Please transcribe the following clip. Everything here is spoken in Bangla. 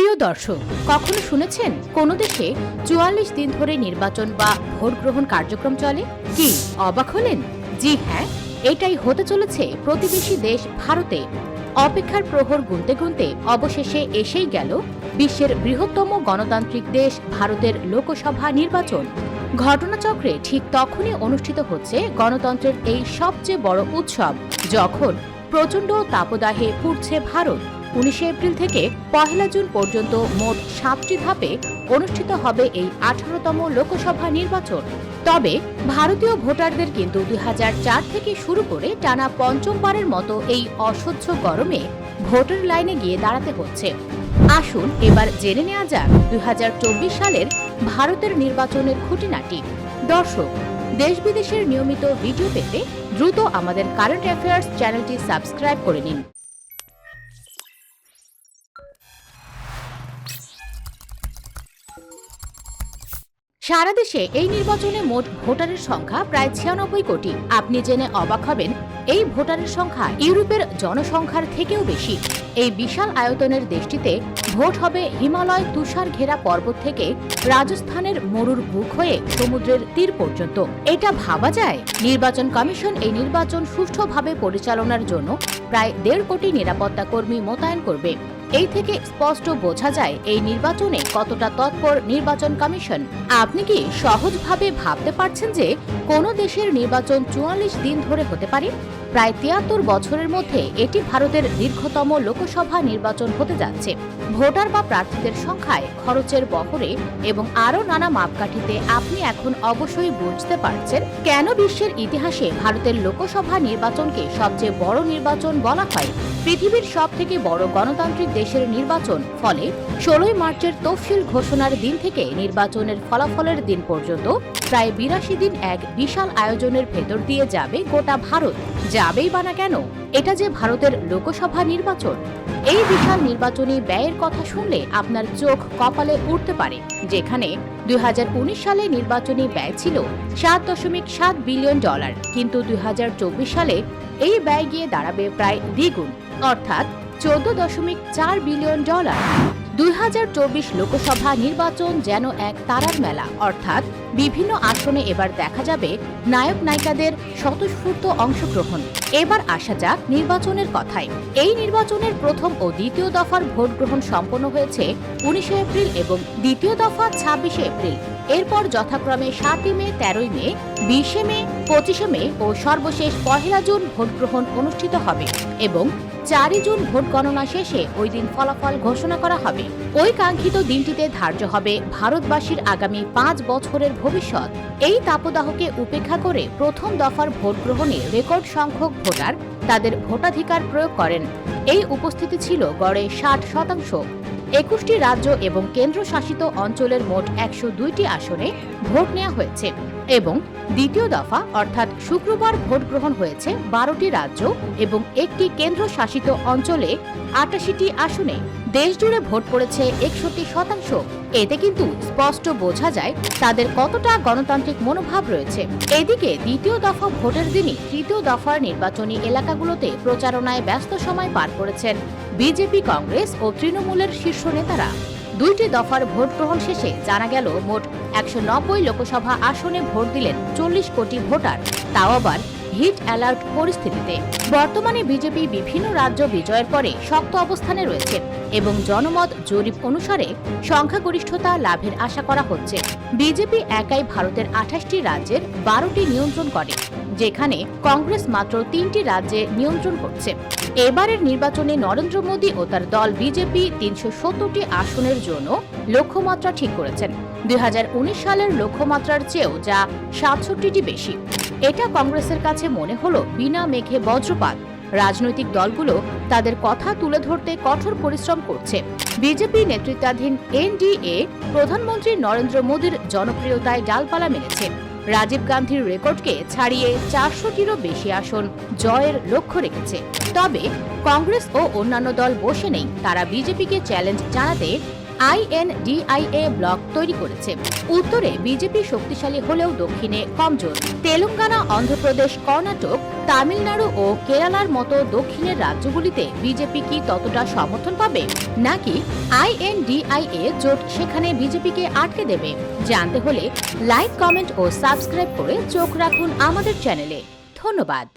প্রিয় দর্শক, কখনো শুনেছেন কোনো দেশে চুয়াল্লিশ দিন ধরে নির্বাচন বা ভোট গ্রহণ কার্যক্রম চলে? কি, অবাক হলেন? জি হ্যাঁ এটাই হতে চলেছে প্রতিবেশী দেশ ভারতে। অপেক্ষার প্রহর গুনতে গুনতে অবশেষে এসেই গেল বিশ্বের বৃহত্তম গণতান্ত্রিক দেশ ভারতের লোকসভা নির্বাচন। ঘটনাচক্রে ঠিক তখনই অনুষ্ঠিত হচ্ছে গণতন্ত্রের এই সবচেয়ে বড় উৎসব, যখন প্রচণ্ড তাপদাহে পুড়ছে ভারত। উনিশে এপ্রিল থেকে পহেলা জুন পর্যন্ত মোট সাতটি ধাপে অনুষ্ঠিত হবে এই আঠারোতম লোকসভা নির্বাচন। তবে ভারতীয় ভোটারদের কিন্তু দুই হাজার চার থেকে শুরু করে টানা পঞ্চমবারের মতো এই অসহ্য গরমে ভোটের লাইনে গিয়ে দাঁড়াতে হচ্ছে। আসুন এবার জেনে নেওয়া যাক দুই হাজার চব্বিশ সালের ভারতের নির্বাচনের খুঁটিনাটি। দর্শক, দেশ বিদেশের নিয়মিত ভিডিও পেতে দ্রুত আমাদের কারেন্ট অ্যাফেয়ার্স চ্যানেলটি সাবস্ক্রাইব করে নিন। সারা দেশে এই নির্বাচনে মোট ভোটারের সংখ্যা প্রায় ছিয়ানব্বই কোটি। আপনি জেনে অবাক হবেন, এই ভোটারের সংখ্যা ইউরোপের জনসংখ্যার থেকেও বেশি। এই বিশাল আয়তনের দেশটিতে ভোট হবে হিমালয় তুষার ঘেরা পর্বত থেকে রাজস্থানের মরুর বুক হয়ে সমুদ্রের তীর পর্যন্ত। এটা ভাবা যায়? নির্বাচন কমিশন এই নির্বাচন সুষ্ঠুভাবে পরিচালনার জন্য প্রায় দেড় কোটি নিরাপত্তা কর্মী মোতায়েন করবে। এই থেকে স্পষ্ট বোঝা যায় এই নির্বাচনে কতটা তৎপর নির্বাচন কমিশন। আপনি কি সহজভাবে ভাবতে পারছেন যে কোন দেশের নির্বাচন চুয়াল্লিশ দিন ধরে হতে পারে? প্রায় তিয়াত্তর বছরের মধ্যে এটি ভারতের দীর্ঘতম লোকসভা নির্বাচন হতে যাচ্ছে। ভোটার বা প্রার্থীদের সংখ্যায় খরচের বহরে এবং আরও নানা মাপকাঠিতে আপনি এখন অবশ্যই বুঝতে পারছেন কেন বিশ্বের ইতিহাসে ভারতের লোকসভা নির্বাচনকে সবচেয়ে বড় নির্বাচন বলা হয়। পৃথিবীর সব থেকে বড় গণতান্ত্রিক দেশের নির্বাচন, ফলে ষোলোই মার্চের তফসিল ঘোষণার দিন থেকে নির্বাচনের ফলাফলের দিন পর্যন্ত প্রায় বিরাশি দিন এক বিশাল আয়োজনের ভেতর দিয়ে যাবে গোটা ভারত। যাবেই বা না কেন? এটা যে ভারতের লোকসভা নির্বাচন, এই বিশাল নির্বাচনী ব্যয়ের কথা শুনলে আপনার চোখ কপালে উঠতে পারে, যেখানে দুই সালে নির্বাচনী ব্যয় ছিল সাত দশমিক সাত বিলিয়ন ডলার, কিন্তু দুই হাজার চব্বিশ সালে এই ব্যয় গিয়ে দাঁড়াবে প্রায় দ্বিগুণ, অর্থাৎ চোদ্দ দশমিক চার বিলিয়ন ডলার। দুই হাজার চব্বিশ লোকসভা নির্বাচন যেন এক তারার মেলা, অর্থাৎ বিভিন্ন আসনে এবার দেখা যাবে নায়ক নায়িকাদের স্বতঃস্ফূর্ত অংশগ্রহণ। এবার আসা যাক নির্বাচনের কথায়। এই নির্বাচনের প্রথম ও দ্বিতীয় দফার ভোট গ্রহণ সম্পন্ন হয়েছে উনিশে এপ্রিল এবং দ্বিতীয় দফা ছাব্বিশে এপ্রিল। এরপর যথাক্রমে সাতই মে, তেরোই মে, বিশে মে, পঁচিশে মে ও সর্বশেষ পহেলা জুন ভোট গ্রহণ অনুষ্ঠিত হবে এবং চারই জুন ভোট গণনা শেষে ওই দিন ফলাফল ঘোষণা করা হবে। ওই কাঙ্ক্ষিত দিনটিতে ধার্য হবে ভারতবাসীর আগামী পাঁচ বছরের ভবিষ্যৎ। এই তাপদাহকে উপেক্ষা করে প্রথম দফার ভোট গ্রহণে রেকর্ড সংখ্যক ভোটার তাদের ভোটাধিকার প্রয়োগ করেন। এই উপস্থিতি ছিল গড়ে ষাট শতাংশ। একুশটি রাজ্য এবং কেন্দ্রশাসিত অঞ্চলের মোট একশো দুইটি আসনে ভোট নেওয়া হয়েছে। এবং দ্বিতীয় দফা, অর্থাৎ শুক্রবার ভোট গ্রহণ হয়েছে বারোটি রাজ্য এবং একটি কেন্দ্রশাসিত অঞ্চলে আটাশিটি আসনে। দেশজুড়ে ভোট পড়েছে একষট্টি শতাংশ। এতে কিন্তু স্পষ্ট বোঝা যায় তাদের কতটা গণতান্ত্রিক মনোভাব রয়েছে। এদিকে দ্বিতীয় দফা ভোটের দিনই তৃতীয় দফার নির্বাচনী এলাকাগুলোতে প্রচারণায় ব্যস্ত সময় পার করেছেন বিজেপি, কংগ্রেস ও তৃণমূলের শীর্ষ নেতারা। দুইটি দফার ভোট গ্রহণ শেষে জানা গেল মোট একশো নব্বই লোকসভা আসনে ভোট দিলেন চল্লিশ কোটি ভোটার। তাও আবার হিট অ্যালার্ট পরিস্থিতিতে। বর্তমানে বিজেপি বিভিন্ন রাজ্য বিজয়ের পরে শক্ত অবস্থানে রয়েছে এবং জনমত জরিপ অনুসারে সংখ্যাগরিষ্ঠতা লাভের আশা করা হচ্ছে। বিজেপি একাই ভারতের আঠাশটি রাজ্যের বারোটি নিয়ন্ত্রণ করে। যেখানে কংগ্রেস মাত্র তিনটি রাজ্যে নিয়ন্ত্রণ করছে। এবারের নির্বাচনে নরেন্দ্র মোদী ও তার দল বিজেপি তিনশো সত্তরটি আসনের জন্য লক্ষ্যমাত্রা ঠিক করেছেন। দুই সালের লক্ষ্যমাত্রার চেয়েও যা সাতষট্টিটি বেশি। এটা কংগ্রেসের কাছে মনে হলো বিনা মেঘে বজ্রপাত। রাজনৈতিক দলগুলো তাদের কথা তুলে ধরতে কঠোর পরিশ্রম করছে। বিজেপি নেতৃত্বাধীন এনডিএ প্রধানমন্ত্রী নরেন্দ্র মোদীর জনপ্রিয়তায় ডালপালা মেরেছে রাজীব গান্ধীর রেকর্ডকে ছাড়িয়ে চারশোটিরও বেশি আসন জয়ের লক্ষ্য রেখেছে। তবে কংগ্রেস ও অন্যান্য দল বসে নেই। তারা বিজেপিকে চ্যালেঞ্জ জানাতে আইএনডিআইএ ব্লক তৈরি করেছে। উত্তরে বিজেপি শক্তিশালী হলেও দক্ষিণে কমজোর। তেলেঙ্গানা, অন্ধ্রপ্রদেশ, কর্ণাটক, তামিলনাড়ু ও কেরালার মতো দক্ষিণের রাজ্যগুলিতে বিজেপি কি ততটা সমর্থন পাবে? নাকি আইএনডিআইএ জোট সেখানে বিজেপিকে আটকে দেবে? জানতে হলে লাইক, কমেন্ট ও সাবস্ক্রাইব করে চোখ রাখুন আমাদের চ্যানেলে। ধন্যবাদ।